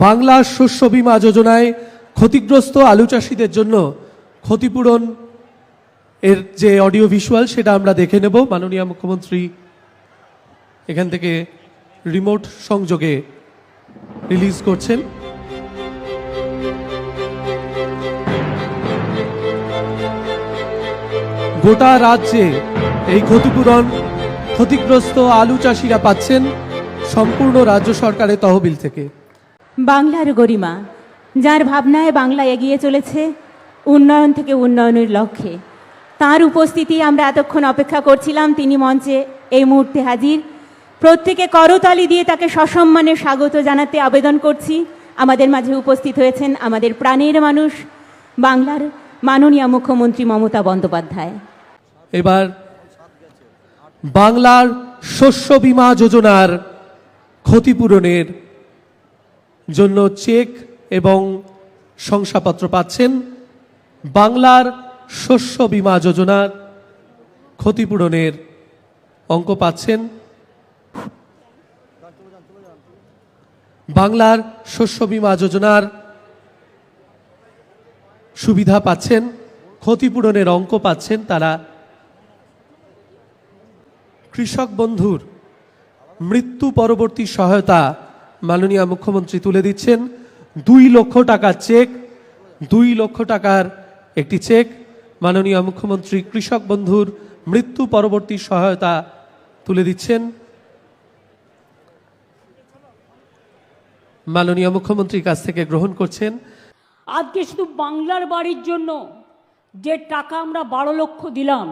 বাংলা শস্য বীমা যোজনায় ক্ষতিগ্রস্ত আলু চাষিদের জন্য ক্ষতিপূরণ এর যে অডিও ভিজুয়াল সেটা আমরা দেখে নেব। মাননীয় মুখ্যমন্ত্রী এখান থেকে রিমোট সংযোগে রিলিজ করছেন। গোটা রাজ্যে এই ক্ষতিপূরণ, ক্ষতিগ্রস্ত আলু চাষিরা পাচ্ছেন সম্পূর্ণ রাজ্য সরকারের তহবিল থেকে। বাংলার গরিমা, যার ভাবনায় বাংলা এগিয়ে চলেছে উন্নয়ন থেকে উন্নয়নের লক্ষ্যে। তার উপস্থিতি আমরা এতক্ষণ অপেক্ষা করছিলাম তিনি মঞ্চে এই মুহূর্তে হাজির। প্রত্যেকে করতালি দিয়ে তাকে সসম্মানে স্বাগত জানাতে আবেদন করছি। আমাদের মাঝে উপস্থিত হয়েছেন আমাদের প্রাণের মানুষ, বাংলার মাননীয় মুখ্যমন্ত্রী মমতা বন্দ্যোপাধ্যায়। এবার বাংলার শস্য বীমা যোজনার ক্ষতিপূরণের জন্য চেক এবং শংসাপত্র পাচ্ছেন বাংলার শস্য বীমা যোজনার ক্ষতিপূরণের অঙ্ক পাচ্ছেন বাংলার শস্য বীমা যোজনার সুবিধা পাচ্ছেন, ক্ষতিপূরণের অঙ্ক পাচ্ছেন তারা কৃষক বন্ধুর মৃত্যু পরবর্তী সহায়তা মাননীয় মুখ্যমন্ত্রী তুলে দিচ্ছেন। দুই লক্ষ টাকার চেক, দুই লক্ষ টাকার একটি চেক। মাননীয় মুখ্যমন্ত্রী কৃষক বন্ধুর মৃত্যু পরবর্তী সহায়তা তুলে দিচ্ছেন। মাননীয় মুখ্যমন্ত্রীর কাছ থেকে গ্রহণ করছেন। আজকে শুধু বাংলার বাড়ির জন্য যে টাকা আমরা বারো লক্ষ দিলাম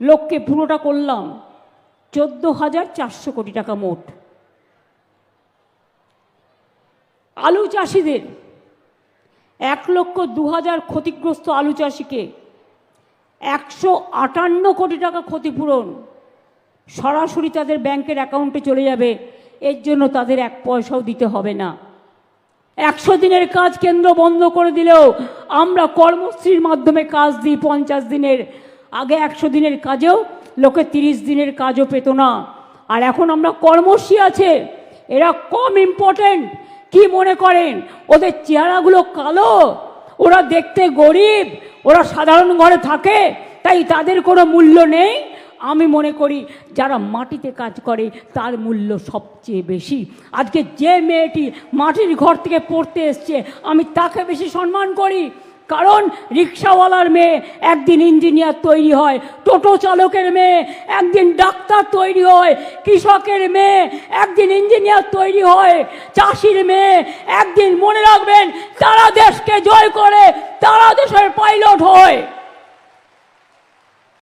লোককে পুরোটা করলাম, চোদ্দ হাজার চারশো কোটি টাকা মোট। আলু চাষিদের। এক লক্ষ দু হাজার ক্ষতিগ্রস্ত আলু চাষিকে একশো আটান্ন কোটি টাকা ক্ষতিপূরণ। সরাসরি তাদের ব্যাংকের অ্যাকাউন্টে চলে যাবে। এর জন্য তাদের এক পয়সাও দিতে হবে না। একশো দিনের কাজ কেন্দ্র বন্ধ করে দিলেও আমরা কর্মশ্রীর মাধ্যমে কাজ দিই পঞ্চাশ দিনের। আগে একশো দিনের কাজেও লোকে তিরিশ দিনের কাজও পেত না। আর এখন আমরা কর্মশ্রী আছে। এরা কম ইম্পর্টেন্ট কি মনে করেন? ওদের চেহারাগুলো কালো। ওরা দেখতে গরিব। ওরা সাধারণ ঘরে থাকে। তাই তাদের কোনো মূল্য নেই। আমি মনে করি যারা মাটিতে কাজ করে, তার মূল্য সবচেয়ে বেশি। আজকে যে মেয়েটি মাটির ঘর থেকে পড়তে এসছে, আমি তাকে বেশি সম্মান করি। কারণ রিক্সাওয়ালার মেয়ে একদিন ইঞ্জিনিয়ার তৈরি হয়, টোটো চালকের মেয়ে একদিন ডাক্তার তৈরি হয়, কৃষকের মেয়ে একদিন ইঞ্জিনিয়ার তৈরি হয়, চাষির মেয়ে একদিন মনে রাখবেন তারা দেশকে জয় করে, তারা দেশের পাইলট হয়।